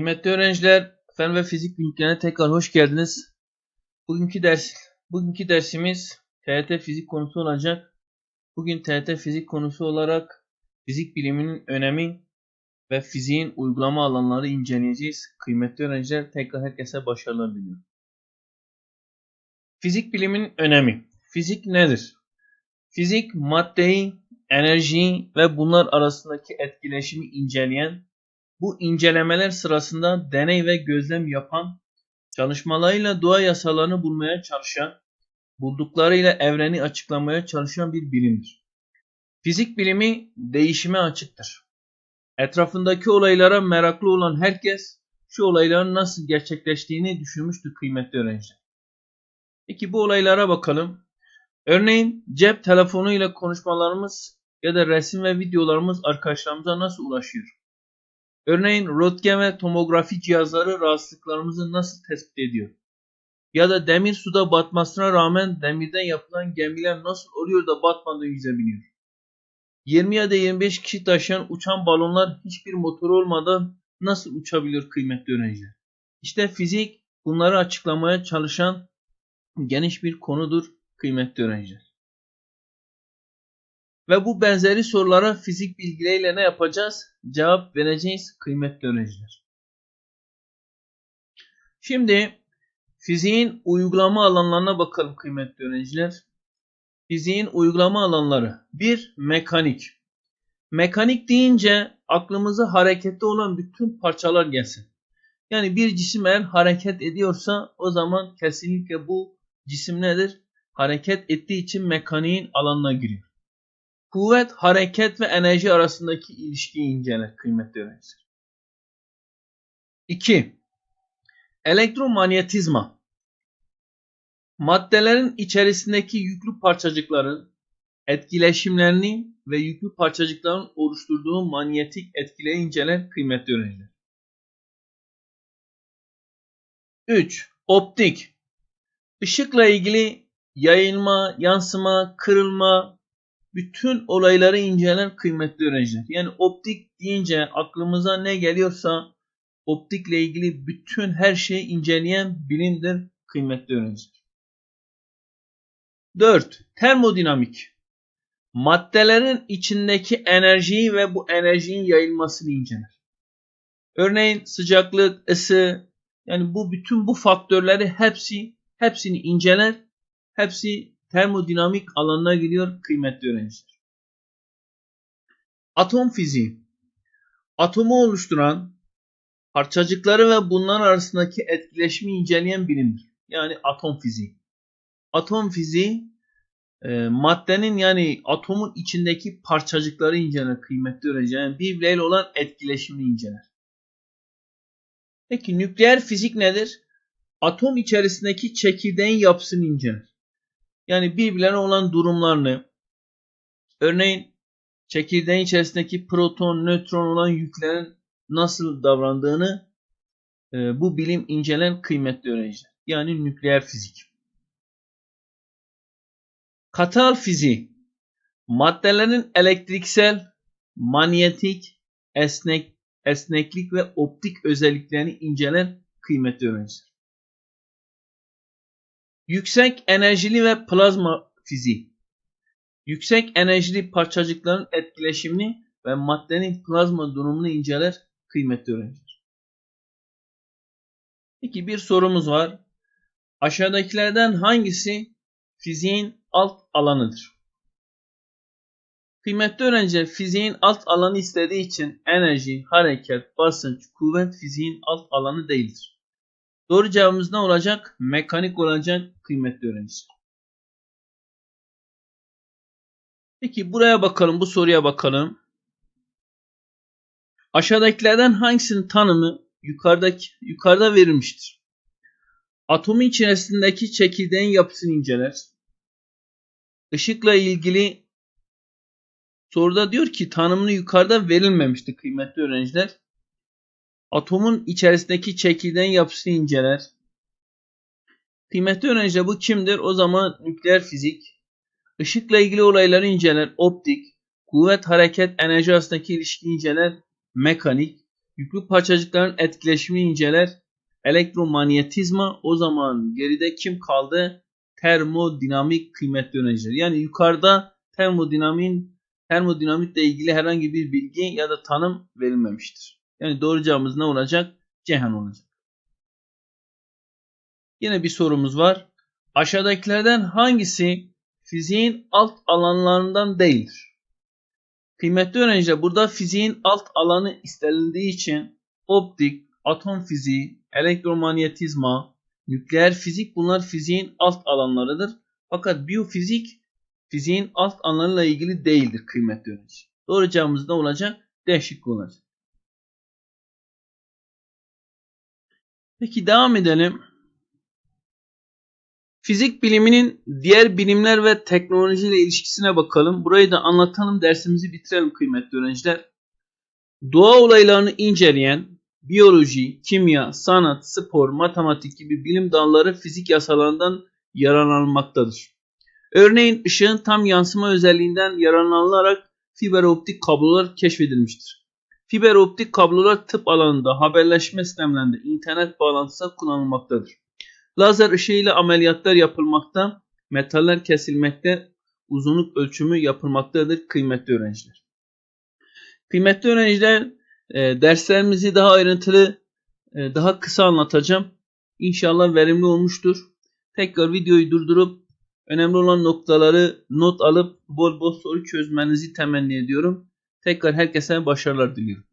Kıymetli öğrenciler, fen ve fizik bilgilerine tekrar hoş geldiniz. Bugünkü ders, bugünkü dersimiz TRT fizik konusu olacak. Bugün TRT fizik konusu olarak fizik biliminin önemi ve fiziğin uygulama alanları inceleyeceğiz. Kıymetli öğrenciler, tekrar herkese başarılar diliyorum. Fizik biliminin önemi. Fizik nedir? Fizik maddeyi, enerjiyi ve bunlar arasındaki etkileşimi inceleyen bu incelemeler sırasında deney ve gözlem yapan, çalışmalarıyla doğa yasalarını bulmaya çalışan, bulduklarıyla evreni açıklamaya çalışan bir bilimdir. Fizik bilimi değişime açıktır. Etrafındaki olaylara meraklı olan herkes şu olayların nasıl gerçekleştiğini düşünmüştür kıymetli öğrenciler. Peki bu olaylara bakalım. Örneğin cep telefonuyla konuşmalarımız ya da resim ve videolarımız arkadaşlarımıza nasıl ulaşıyor? Örneğin röntgen ve tomografi cihazları rahatsızlıklarımızı nasıl tespit ediyor? Ya da demir suda batmasına rağmen demirden yapılan gemiler nasıl oluyor da batmadan yüzebiliyor? 20 ya da 25 kişi taşıyan uçan balonlar hiçbir motor olmadan nasıl uçabiliyor kıymetli öğrenciler? İşte fizik bunları açıklamaya çalışan geniş bir konudur kıymetli öğrenciler. Ve bu benzeri sorulara fizik bilgileriyle ne yapacağız? Cevap vereceğiz kıymetli öğrenciler. Şimdi fiziğin uygulama alanlarına bakalım kıymetli öğrenciler. Fiziğin uygulama alanları. Bir Mekanik. Mekanik deyince aklımıza harekette olan bütün parçalar gelsin. Yani bir cisim eğer hareket ediyorsa o zaman kesinlikle bu cisim nedir? Hareket ettiği için mekaniğin alanına giriyor. Kuvvet, hareket ve enerji arasındaki ilişkiyi inceler kıymetli öğrenciler. 2. Elektromanyetizma. Maddelerin içerisindeki yüklü parçacıkların etkileşimlerini ve yüklü parçacıkların oluşturduğu manyetik etkileri inceler kıymetli öğrenciler. 3. Optik. Işıkla ilgili yayılma, yansıma, kırılma, bütün olayları incelen kıymetli öğrenciler. Yani optik deyince aklımıza ne geliyorsa optikle ilgili bütün her şeyi inceleyen bilimdir kıymetli öğrenciler. 4. Termodinamik. Maddelerin içindeki enerjiyi ve bu enerjinin yayılmasını inceler. Örneğin sıcaklık, ısı yani bu bütün bu faktörleri hepsi hepsini inceler. Hepsi termodinamik alanına giriyor kıymetli öğrenciler. Atom fiziği. Atomu oluşturan parçacıkları ve bunlar arasındaki etkileşimi inceleyen bilimdir. Yani atom fiziği. Atom fiziği e, maddenin yani atomun içindeki parçacıkları inceler kıymetli öğrenciler. Yani birbirleriyle olan etkileşimini inceler. Peki nükleer fizik nedir? Atom içerisindeki çekirdeğin yapısını inceler. Yani birbirlerine olan durumlarını örneğin çekirdeğin içerisindeki proton, nötron olan yüklerin nasıl davrandığını e, bu bilim incelen kıymetli öğrenciler. Yani nükleer fizik. Katal fiziği maddelerin elektriksel, manyetik, esnek, esneklik ve optik özelliklerini incelen kıymetli öğrenciler. Yüksek enerjili ve plazma fiziği. Yüksek enerjili parçacıkların etkileşimini ve maddenin plazma durumunu inceler kıymetli öğrenciler. Peki bir sorumuz var. Aşağıdakilerden hangisi fiziğin alt alanıdır? Kıymetli öğrenciler fiziğin alt alanı istediği için enerji, hareket, basınç, kuvvet fiziğin alt alanı değildir. Doğru cevabımız ne olacak? Mekanik olacak kıymetli öğrenciler. Peki buraya bakalım, bu soruya bakalım. Aşağıdakilerden hangisinin tanımı yukarıdaki yukarıda verilmiştir? Atomun içerisindeki çekirdeğin yapısını inceler. Işıkla ilgili soruda diyor ki tanımını yukarıda verilmemişti kıymetli öğrenciler. Atomun içerisindeki çekirdeğin yapısını inceler. Kıymetli öğrenciler bu kimdir? O zaman nükleer fizik. Işıkla ilgili olayları inceler. Optik. Kuvvet, hareket, enerji arasındaki ilişkiyi inceler. Mekanik. Yüklü parçacıkların etkileşimini inceler. Elektromanyetizma o zaman geride kim kaldı? Termodinamik kıymetli öğrenciler. Yani yukarıda termodinamin termodinamikle ilgili herhangi bir bilgi ya da tanım verilmemiştir. Yani doğru cevabımız ne olacak? Ceyhan olacak. Yine bir sorumuz var. Aşağıdakilerden hangisi fiziğin alt alanlarından değildir? Kıymetli öğrenciler burada fiziğin alt alanı istenildiği için optik, atom fiziği, elektromanyetizma, nükleer fizik bunlar fiziğin alt alanlarıdır. Fakat biyofizik fiziğin alt alanıyla ilgili değildir kıymetli öğrenci. Doğru cevabımız ne olacak? D şıkkı olacak. Peki devam edelim. Fizik biliminin diğer bilimler ve teknolojiyle ilişkisine bakalım. Burayı da anlatalım, dersimizi bitirelim kıymetli öğrenciler. Doğa olaylarını inceleyen biyoloji, kimya, sanat, spor, matematik gibi bilim dalları fizik yasalarından yararlanmaktadır. Örneğin ışığın tam yansıma özelliğinden yararlanılarak fiber optik kablolar keşfedilmiştir. Fiber optik kablolar tıp alanında, haberleşme sistemlerinde, internet bağlantısı kullanılmaktadır. Lazer ışığıyla ameliyatlar yapılmakta, metaller kesilmekte, uzunluk ölçümü yapılmaktadır kıymetli öğrenciler. Kıymetli öğrenciler, e, derslerimizi daha ayrıntılı, e, daha kısa anlatacağım. İnşallah verimli olmuştur. Tekrar videoyu durdurup önemli olan noktaları not alıp bol bol soru çözmenizi temenni ediyorum. Tekrar herkese başarılar diliyorum.